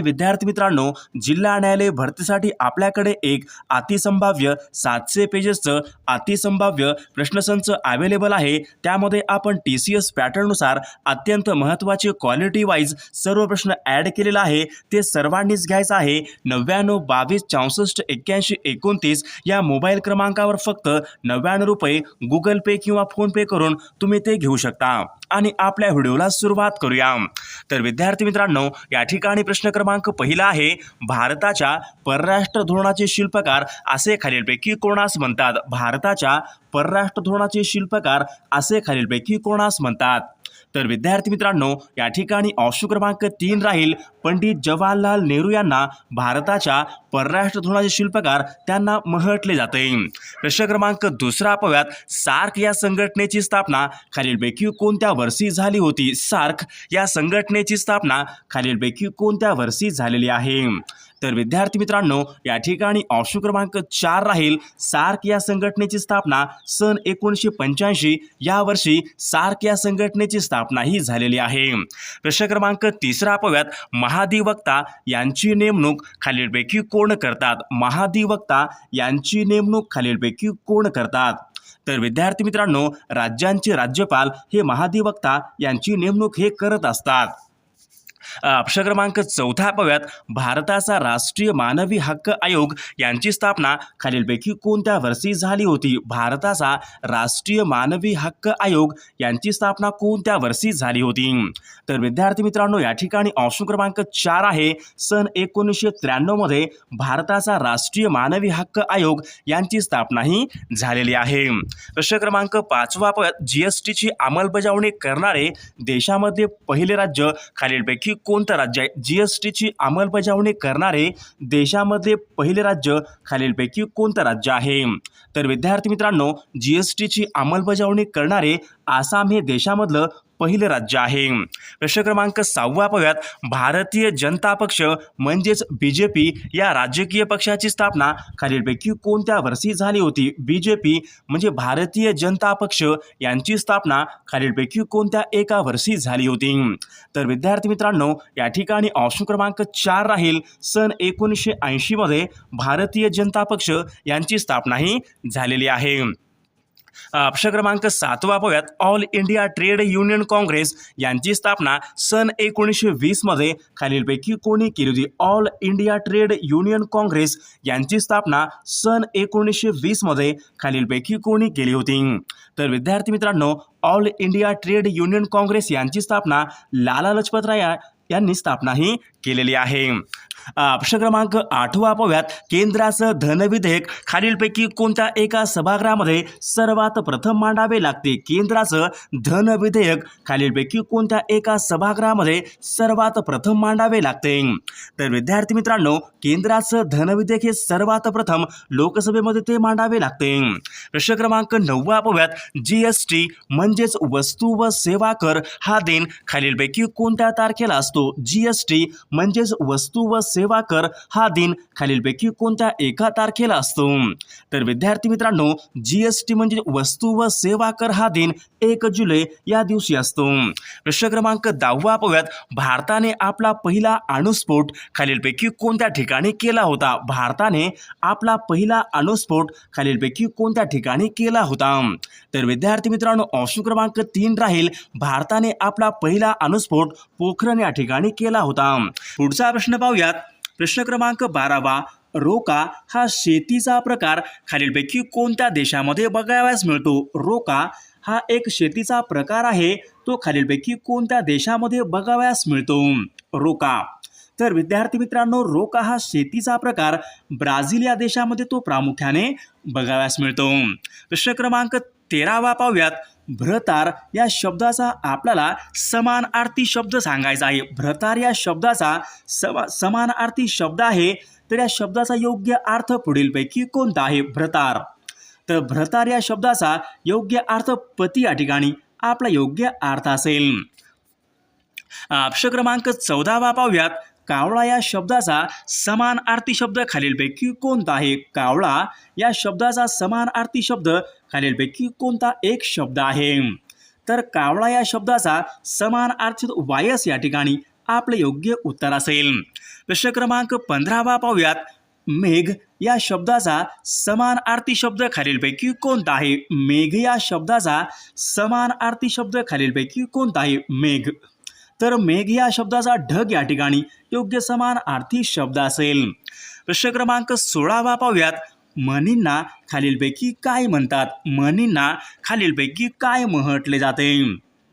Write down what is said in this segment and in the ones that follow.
विद्यार्थी मित्रांनो जिल्हा न्यायालय भरतीसाठी आपल्याकडे एक अतिसंभाव्य सातशे पेजेसचं अतिसंभाव्य प्रश्नसंच अवेलेबल आहे. त्यामध्ये आपण टी सी एस पॅटर्ननुसार अत्यंत महत्त्वाचे क्वालिटी वाईज सर्व प्रश्न ॲड केलेला आहे. ते सर्वांनीच घ्यायचं आहे. नव्याण्णव बावीस चौसष्ट एक्क्याऐंशी एकोणतीस या मोबाईल क्रमांकावर फक्त नव्याण्णव रुपये गुगल पे किंवा फोनपे करून तुम्ही ते घेऊ शकता. आणि आपल्या व्हिडिओला सुरुवात करूया. तर विद्यार्थी मित्रांनो या ठिकाणी प्रश्न क्रमांक पहिला आहे भारताच्या परराष्ट्र धोरणाचे शिल्पकार असे खालीलपैकी कोणास म्हणतात? भारताच्या परराष्ट्र धोरणाचे शिल्पकार असे खालीलपैकी कोणास म्हणतात? तर विद्यार्थी मित्रांनो या ठिकाणी ऑप्शन क्रमांक तीन राहील. पंडित जवाहरलाल नेहरू यांना भारताच्या परराष्ट्र धोरणाचे शिल्पकार त्यांना म्हटले जाते. प्रश्न क्रमांक दुसरा पव्यात सार्क या संघटनेची स्थापना खालीलपैकी कोणत्या वर्षी झाली होती? सार्क या संघटनेची स्थापना खालीलपैकी कोणत्या वर्षी झालेली आहे? तर विद्यार्थी मित्रांनो या ठिकाणी ऑप्शन क्रमांक चार राहील. सार्क या संघटनेची स्थापना सन एकोणीसशे पंच्याऐंशी. या वर्षी सार्क या संघटनेची स्थापना ही झालेली आहे. प्रश्न क्रमांक तिसरा पव्यात महाधिवक्ता यांची नेमणूक खालीलपैकी कोण करतात? महाधिवक्ता यांची नेमणूक खालीलपैकी कोण करतात? तर विद्यार्थी मित्रांनो राज्यांचे राज्यपाल हे महाधिवक्ता यांची नेमणूक हे करत असतात. अक्षर क्रमांक चौथ्या पाहूयात. भारताचा राष्ट्रीय मानवी हक्क आयोग यांची स्थापना खालीलपैकी कोणत्या वर्षी झाली होती? भारताचा राष्ट्रीय मानवी हक्क आयोग यांची स्थापना कोणत्या वर्षी झाली होती? तर विद्यार्थी मित्रांनो या ठिकाणी ऑप्शन क्रमांक चार आहे. सन एकोणीसशे त्र्याण्णवमध्ये भारताचा राष्ट्रीय मानवी हक्क आयोग यांची स्थापनाही झालेली आहे. प्रश्न क्रमांक पाचवा पाहूयात. जी एस टीची अंमलबजावणी करणारे देशामध्ये पहिले राज्य खालीलपैकी कोणतं राज्य आहे? जी एस टीची अंमलबजावणी करणारे देशामध्ये पहिले राज्य खालीलपैकी कोणतं राज्य आहे? तर विद्यार्थी मित्रांनो जी एस टीची अंमलबजावणी करणारे आसाम हे देशामधलं पहिलं राज्य आहे. प्रश्न क्रमांक सहावा पाहूयात भारतीय जनता पक्ष म्हणजेच बी जे पी या राजकीय पक्षाची स्थापना खालीलपैकी कोणत्या वर्षी झाली होती? बी जे पी म्हणजे भारतीय जनता पक्ष यांची स्थापना खालीलपैकी कोणत्या एका वर्षी झाली होती? तर विद्यार्थी मित्रांनो या ठिकाणी ऑप्शन क्रमांक चार राहील. सन एकोणीसशे ऐंशीमध्ये भारतीय जनता पक्ष यांची स्थापना ही झालेली आहे. अक्षर क्रमांक सातवा पाहूयात. All India Trade Union Congress यांची स्थापना सन एकोणीसशे वीसमध्ये खालीलपैकी कोणी केली होती? All India Trade Union Congress यांची स्थापना सन एकोणीसशे वीसमध्ये खालीलपैकी कोणी केली होती? तर विद्यार्थी मित्रांनो All India Trade Union Congress यांची स्थापना लाला लजपत राय यांनी स्थापना ही केलेली आहे. प्रश्न क्रमांक आठवा पाहूयात. केंद्राचं धन विधेयक खालीलपैकी कोणत्या एका सभागृहामध्ये सर्वात प्रथम मांडावे लागते? केंद्राचं धन विधेयक खालीलपैकी कोणत्या एका सभागृहामध्ये सर्वात प्रथम मांडावे लागते? तर विद्यार्थी मित्रांनो केंद्राचं धन विधेयक हे सर्वात प्रथम लोकसभेमध्ये ते मांडावे लागते. प्रश्न क्रमांक नववा पाहूयात. जी एस टी म्हणजेच वस्तू व सेवा कर हा दिन खालीलपैकी कोणत्या तारखेला असतो? जी एस टी म्हणजेच वस्तू व सेवा कर हा दिन खालीलपैकी कोणत्या एका तारखेला असतो? तर विद्यार्थी मित्रांनो जी एस टी म्हणजे वस्तू व सेवा कर हा दिन एक जुलै या दिवशी असतो. प्रश्न क्रमांक दहावा पाहूयात. भारताने आपला पहिला अणुस्फोट खालीलपैकी कोणत्या ठिकाणी केला होता? भारताने आपला पहिला अणुस्फोट खालीलपैकी कोणत्या ठिकाणी केला होता? तर विद्यार्थी मित्रांनो ऑप्शन क्रमांक तीन राहील. भारताने आपला पहिला अणुस्फोट पोखरण या ठिकाणी केला होता. पुढचा प्रश्न पाहूयात. प्रश्न क्रमांक बारावा रोका हा शेतीचा प्रकार. खालीलपैकी कोणत्या देशामध्ये बघावयास मिळतो? रोका हा एक शेतीचा प्रकार आहे. तो खालीलपैकी कोणत्या देशामध्ये बघावयास मिळतो? रोका. तर विद्यार्थी मित्रांनो रोका हा शेतीचा प्रकार. ब्राझील या देशामध्ये तो प्रामुख्याने बघावयास मिळतो. प्रश्न क्रमांक तेरावा पाहूयात. भ्रतार या शब्दाचा आपल्याला समान अर्थी शब्द सांगायचा आहे. भ्रतार या शब्दाचा समा समानार्थी शब्द आहे तर या शब्दाचा योग्य अर्थ पुढीलपैकी कोणता आहे? भ्रतार. तर भ्रतार या शब्दाचा योग्य अर्थ पती या ठिकाणी आपला योग्य अर्थ असेल. ऑप्शन क्रमांक चौदावा पाहूयात. कावळा या शब्दाचा समान अर्थी शब्द खालीलपैकी कोणता आहे? कावळा या शब्दाचा समान अर्थी शब्द खालीलपैकी कोणता एक शब्द आहे? तर कावळा या शब्दाचा समान अर्थित वायस या ठिकाणी आपले योग्य उत्तर असेल. प्रश्न क्रमांक पंधरावा पाहूयात. मेघ या शब्दाचा समान आरती शब्द खालीलपैकी कोणता आहे? मेघ या शब्दाचा समान आरती शब्द खालीलपैकी कोणता आहे? मेघ. तर मेघ या शब्दाचा ढग या ठिकाणी योग्य समान आरती शब्द असेल. प्रश्न क्रमांक सोळावा पाहूयात. म्हणींना खालीलपैकी काय म्हणतात? म्हणींना खालीलपैकी काय म्हटले जाते?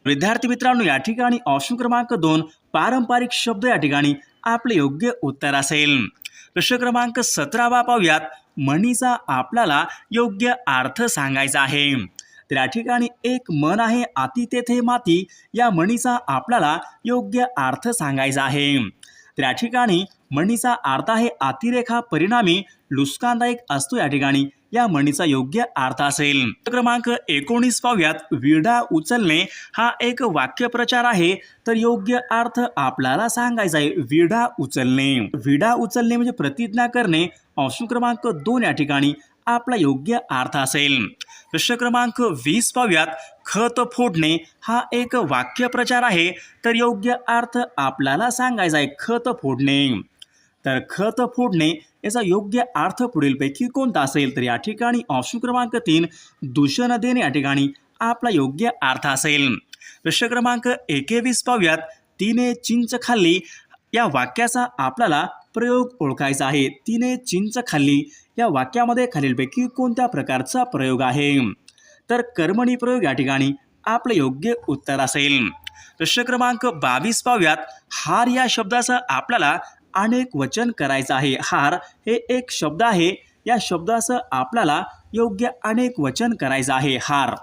विद्यार्थी मित्रांनो या ठिकाणी ऑप्शन क्रमांक दोन पारंपरिक शब्द या ठिकाणी आपले योग्य उत्तर असेल. प्रश्न क्रमांक सतरावा पाहूयात. म्हणीचा आपल्याला योग्य अर्थ सांगायचा आहे. तर या ठिकाणी एक मन आहे आती तेथे माती. या म्हणीचा आपल्याला योग्य अर्थ सांगायचा आहे. तर या ठिकाणी म्हणीचा अर्थ आहे अतिरेखा परिणामी. लुस्कानदायक असतो या ठिकाणी. या म्हणीचा योग्य अर्थ असेल. क्रमांक एकोणीस पाव्यात विडा उचलणे हा एक वाक्यप्रचार आहे. तर योग्य अर्थ आपल्याला सांगायचा आहे. विडा उचलणे. विडा उचलणे म्हणजे प्रतिज्ञा करणे. ऑप्शन क्रमांक दोन या ठिकाणी आपला योग्य अर्थ असेल. प्रश्न क्रमांक वीस पाव्यात खत फोडणे हा एक वाक्यप्रचार आहे. तर योग्य अर्थ आपल्याला सांगायचा आहे. खत फोडणे. तर खत फोडणे याचा योग्य अर्थ पुढीलपैकी कोणता असेल तर या ठिकाणी ऑप्शन क्रमांक तीन दूषण देणे या ठिकाणी आपला योग्य अर्थ असेल. प्रश्न क्रमांक एकेवीस पाहूयात. तिने चिंच खाल्ली. या वाक्याचा आपल्याला प्रयोग ओळखायचा आहे. तिने चिंच खाल्ली. या वाक्यामध्ये खालीलपैकी कोणत्या प्रकारचा प्रयोग आहे? तर कर्मणी प्रयोग या ठिकाणी आपलं योग्य उत्तर असेल. प्रश्न क्रमांक बावीस पाहूयात. हार या शब्दाचं आपल्याला अनेक वचन करायचं आहे. हार हे एक शब्द आहे. या शब्दाचं आपल्याला योग्य अनेक वचन करायचं आहे. हार.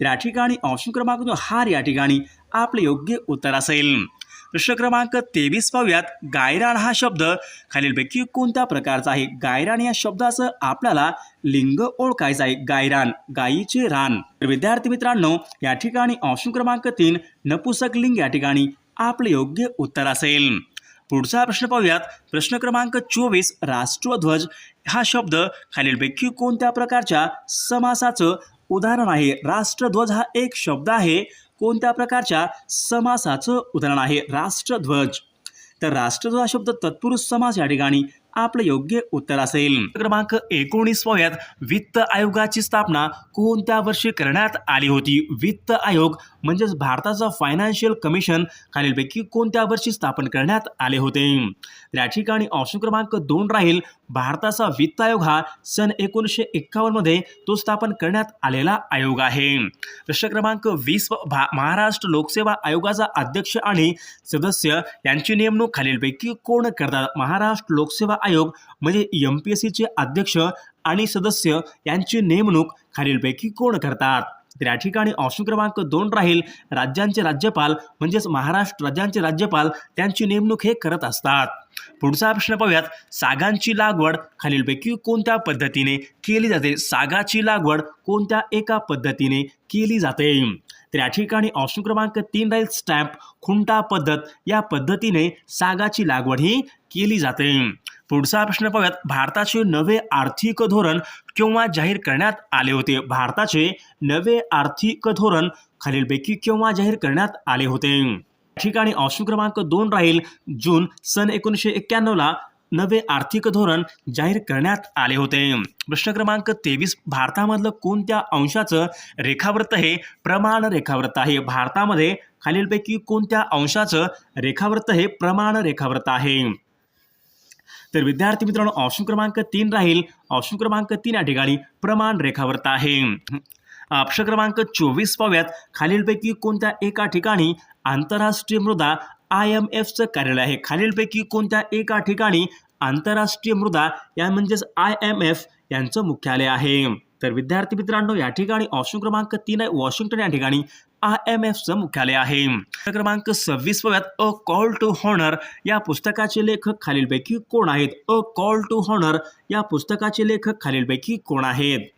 तर या ठिकाणी ऑप्शन क्रमांक हार या ठिकाणी आपले योग्य उत्तर असेल. प्रश्न क्रमांक तेवीस पाहूयात. गायरान हा शब्द खालीलपैकी कोणत्या प्रकारचा आहे? गायरान या शब्दाचं आपल्याला लिंग ओळखायचं आहे. गायरान गायीचे रान. तर विद्यार्थी मित्रांनो या ठिकाणी ऑप्शन क्रमांक तीन नपुसक लिंग या ठिकाणी आपले योग्य उत्तर असेल. पुढचा प्रश्न पाहूयात. प्रश्न क्रमांक चोवीस राष्ट्रध्वज. हा शब्द खालीलपैकी कोणत्या प्रकारच्या समासाचं उदाहरण आहे? राष्ट्रध्वज हा एक शब्द आहे. कोणत्या प्रकारच्या समासाचं उदाहरण आहे? राष्ट्रध्वज. तर राष्ट्रध्वज हा शब्द तत्पुरुष समास या ठिकाणी आपलं योग्य उत्तर असेल. क्रमांक एकोणीस पाहूयात. वित्त आयोगाची स्थापना कोणत्या वर्षी करण्यात आली होती? वित्त आयोग म्हणजेच भारताचा फायनान्शियल कमिशन खालीलपैकी कोणत्या वर्षी स्थापन करण्यात आले होते? या ठिकाणी ऑप्शन क्रमांक दोन राहील. भारताचा वित्त आयोग हा सन एकोणीसशे एक्कावन्नमध्ये तो स्थापन करण्यात आलेला आयोग आहे. प्रश्न क्रमांक वीस भा महाराष्ट्र लोकसेवा आयोगाचा अध्यक्ष आणि सदस्य यांची नेमणूक खालीलपैकी कोण करतात? महाराष्ट्र लोकसेवा आयोग म्हणजे एम पी एस सीचे अध्यक्ष आणि सदस्य यांची नेमणूक खालीलपैकी कोण करतात? तर या ठिकाणी ऑप्शन क्रमांक दोन राहील राज्यांचे राज्यपाल म्हणजेच महाराष्ट्र राज्यांचे राज्यपाल त्यांची नेमणूक हे करत असतात. पुढचा प्रश्न पाहूयात सागांची लागवड खालीलपैकी कोणत्या पद्धतीने केली जाते? सागाची लागवड कोणत्या एका पद्धतीने केली जाते? तर या ठिकाणी ऑप्शन क्रमांक तीन राहील स्टॅम्प खुंटा पद्धत या पद्धतीने सागाची लागवड ही केली जाते. पुढचा प्रश्न पाहूयात भारताचे नवे आर्थिक धोरण केव्हा जाहीर करण्यात आले होते? भारताचे नवे आर्थिक धोरण खालीलपैकी केव्हा जाहीर करण्यात आले होते? ठिकाणी ऑप्शन क्रमांक दोन राहील. जून सन एकोणीसशे एक्क्याण्णवला नवे आर्थिक धोरण जाहीर करण्यात आले होते. प्रश्न क्रमांक तेवीस. भारतामधलं कोणत्या अंशाचं रेखावृत्त हे प्रमाण रेखावृत्त आहे? भारतामध्ये खालीलपैकी कोणत्या अंशाचं रेखावृत्त हे प्रमाण रेखावृत्त आहे? तर विद्यार्थी मित्रांनो ऑप्शन क्रमांक तीन राहील. ऑप्शन क्रमांक तीन या ठिकाणी प्रमाण रेखावरत आहे. ऑप्शन क्रमांक चोवीस पाव्यात खालीलपैकी कोणत्या एका ठिकाणी आंतरराष्ट्रीय मृदा आय एम एफचं कार्यालय आहे? खालीलपैकी कोणत्या एका ठिकाणी आंतरराष्ट्रीय मृदा या म्हणजेच आय एम एफ यांचं मुख्यालय आहे? तर विद्यार्थी मित्रांनो या ठिकाणी ऑप्शन क्रमांक तीन आहे. वॉशिंग्टन या ठिकाणी आय एम एफचं मुख्यालय आहे. क्रमांक सव्वीस अ कॉल टू हॉनर या पुस्तकाचे लेखक खालीलपैकी कोण आहेत? अ कॉल टू हॉनर या पुस्तकाचे लेखक खालीलपैकी कोण आहेत?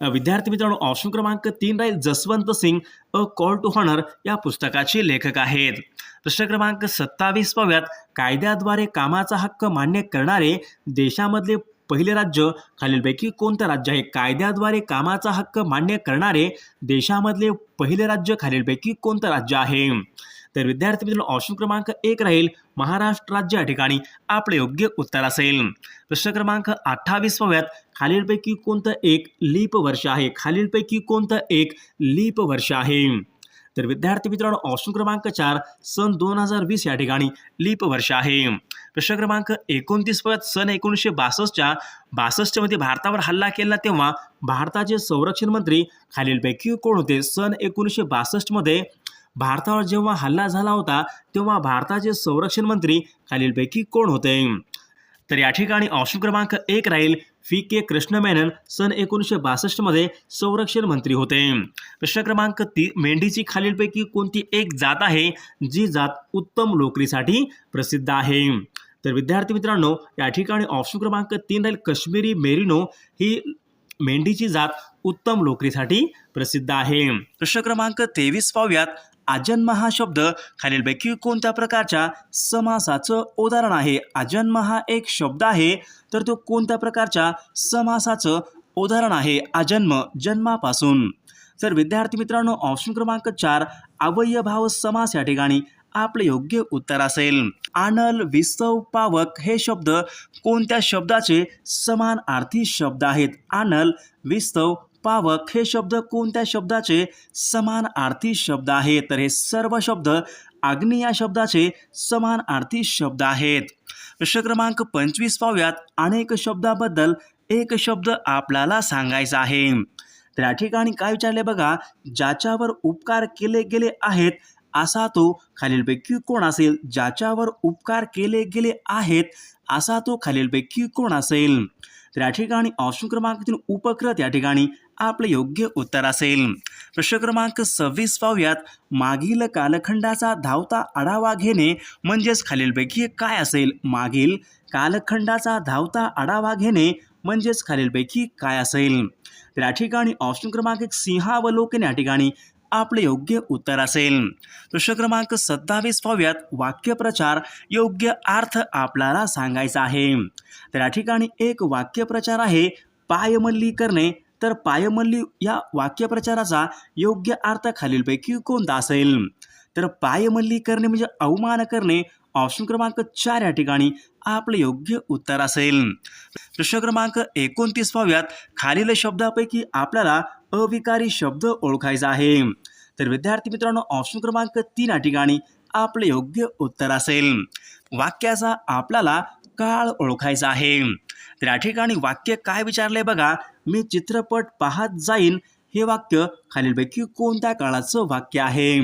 विद्यार्थी मित्रांनो ऑप्शन क्रमांक तीन राहील. Jaswant Singh a call to honour या पुस्तकाचे लेखक आहेत. प्रश्न क्रमांक सत्तावीस पाव्यात कायद्याद्वारे कामाचा हक्क मान्य करणारे देशामधले पहिले राज्य खालीलपैकी कोणतं राज्य आहे? कायद्याद्वारे कामाचा हक्क मान्य करणारे देशामधले पहिले राज्य खालीलपैकी कोणतं राज्य आहे? तर विद्यार्थी मित्रांनो ऑप्शन क्रमांक एक राहील. महाराष्ट्र राज्य या ठिकाणी आपले योग्य उत्तर असेल. प्रश्न क्रमांक अठ्ठावीस खालीलपैकी कोणतं एक लीप वर्ष आहे? खालीलपैकी कोणतं एक लीप वर्ष आहे? तर विद्यार्थी मित्रांनो ऑप्शन क्रमांक चार सन दोन हजार वीस या ठिकाणी लीप वर्ष आहे. प्रश्न क्रमांक एकोणतीस पाहूयात सन एकोणीसशे बासष्टच्या बासष्टमध्ये भारतावर हल्ला केला तेव्हा भारताचे संरक्षण मंत्री खालीलपैकी कोण होते? सन एकोणीसशे बासष्टमध्ये भारतावर जेव्हा हल्ला झाला होता तेव्हा भारताचे संरक्षण मंत्री खालीलपैकी कोण होते? तर या ठिकाणी ऑप्शन क्रमांक एक राहील व्ही. के. कृष्ण मेनन सन एकोणीसशे बासष्टमध्ये संरक्षण मंत्री होते. प्रश्न क्रमांक ती मेंढीची खालीलपैकी कोणती एक जात आहे जी जात उत्तम लोकरीसाठी प्रसिद्ध आहे? तर विद्यार्थी मित्रांनो या ठिकाणी ऑप्शन क्रमांक तीन राहील कश्मीरी मेरिनो. ही मेंढीची जात उत्तम लोकरीसाठी प्रसिद्ध आहे. प्रश्न क्रमांक तेवीस पाहूयात. आजन्म हा शब्द खालीलपैकी कोणत्या प्रकारच्या समासाचं उदाहरण आहे? आजन्म हा एक शब्द आहे तर तो कोणत्या प्रकारच्या समासाचं उदाहरण आहे? आजन्म जन्मापासून. तर विद्यार्थी मित्रांनो ऑप्शन क्रमांक चार अवयभाव समास या ठिकाणी आपले योग्य उत्तर असेल. आनल विस्तव पावक हे शब्द कोणत्या शब्दाचे समान अर्थी शब्द आहेत? आनल विस्तव पावक हे शब्द कोणत्या शब्दाचे समान अर्थी शब्द आहेत तर हे सर्व शब्द अग्नी या शब्दाचे समान अर्थी शब्द आहेत. प्रश्न क्रमांक पंचवीस पाहूयात. अनेक शब्दाबद्दल एक शब्द आपल्याला सांगायचा आहे. तर या ठिकाणी काय विचारले बघा ज्याच्यावर उपकार केले गेले आहेत असा तो खालीलपैकी कोण असेल? ज्याच्यावर उपकार केले गेले आहेत असा तो खालीलपैकी कोण असेल? तर या ठिकाणी ऑप्शन क्रमांक तीन उपकृत या ठिकाणी आपले योग्य उत्तर असेल. प्रश्न क्रमांक सव्वीस पाहूयात. मागील कालखंडाचा धावता आढावा घेणे म्हणजेच खालीलपैकी काय असेल? मागील कालखंडाचा धावता आढावा घेणे म्हणजेच खालीलपैकी काय असेल? तर या ठिकाणी ऑप्शन क्रमांक एक सिंहावलोकन या ठिकाणी आपले योग्य उत्तर असेल. प्रश्न क्रमांक सत्तावीस पाहूयात. वाक्यप्रचार योग्य अर्थ आपल्याला सांगायचा आहे. तर या ठिकाणी एक वाक्यप्रचार आहे पायमल्ली करणे. तर पायमल्ली या वाक्यप्रचाराचा योग्य अर्थ खालीलपैकी कोणता असेल? तर पायमल्ली करणे म्हणजे अवमान करणे. ऑप्शन क्रमांक चार या ठिकाणी आपले योग्य उत्तर असेल. प्रश्न क्रमांक एकोणतीस पाहूयात. खालील शब्दापैकी आपल्याला अविकारी शब्द ओळखायचा आहे. तर विद्यार्थी मित्रांनो ऑप्शन क्रमांक तीन या ठिकाणी आपले योग्य उत्तर असेल. वाक्याचा आपल्याला काळ ओळखायचा आहे. तर या ठिकाणी वाक्य काय विचारलंय बघा मी चित्रपट पाहत जाईन हे वाक्य खालीलपैकी कोणत्या काळाचं वाक्य आहे?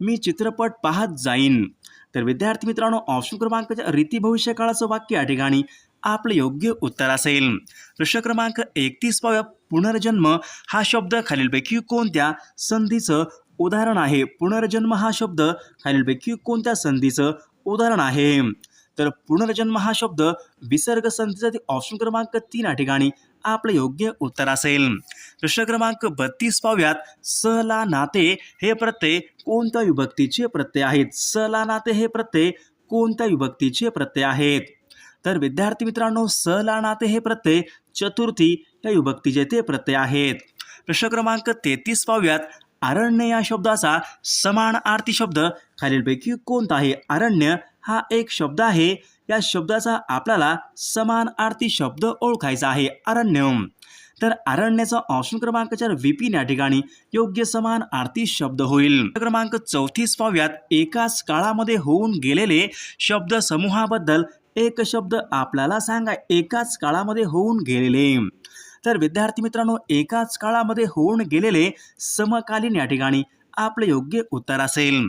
मी चित्रपट पाहत जाईन. तर विद्यार्थी मित्रांनो ऑप्शन क्रमांकाच्या रीती भविष्य काळाचं वाक्य या ठिकाणी आपले योग्य उत्तर असेल. प्रश्न क्रमांक एकतीस पाहूया. पुनर्जन्म हा शब्द खालीलपैकी कोणत्या संधीचं उदाहरण आहे? पुनर्जन्म हा शब्द खालीलपैकी कोणत्या संधीचं उदाहरण आहे? तर पुनर्जन्म हा शब्द विसर्ग संधीचा ते ऑप्शन क्रमांक तीन या ठिकाणी आपलं योग्य उत्तर असेल. प्रश्न क्रमांक बत्तीस पाहूयात. सला नाते हे प्रत्यय कोणत्या विभक्तीचे प्रत्यय आहेत? सला नाते हे प्रत्यय कोणत्या विभक्तीचे प्रत्यय आहेत? तर विद्यार्थी मित्रांनो सला नाते हे प्रत्यय चतुर्थी या विभक्तीचे ते प्रत्यय आहेत. प्रश्न क्रमांक तेहतीस पाहूयात. अरण्य या शब्दाचा समान आरती शब्द खालीलपैकी कोणता आहे? अरण्य हा एक शब्द आहे. या शब्दाचा आपल्याला समान आरती शब्द ओळखायचा आहे. अरण्य तर अरण्याचा ऑप्शन क्रमांक चार विपिन या ठिकाणी योग्य समान आरती शब्द होईल. क्रमांक चौतीस पाव्यात एकाच काळामध्ये होऊन गेलेले शब्द समूहाबद्दल एक शब्द आपल्याला सांगा. एकाच काळामध्ये होऊन गेलेले. तर विद्यार्थी मित्रांनो एकाच काळामध्ये होऊन गेलेले समकालीन या ठिकाणी आपले योग्य उत्तर असेल.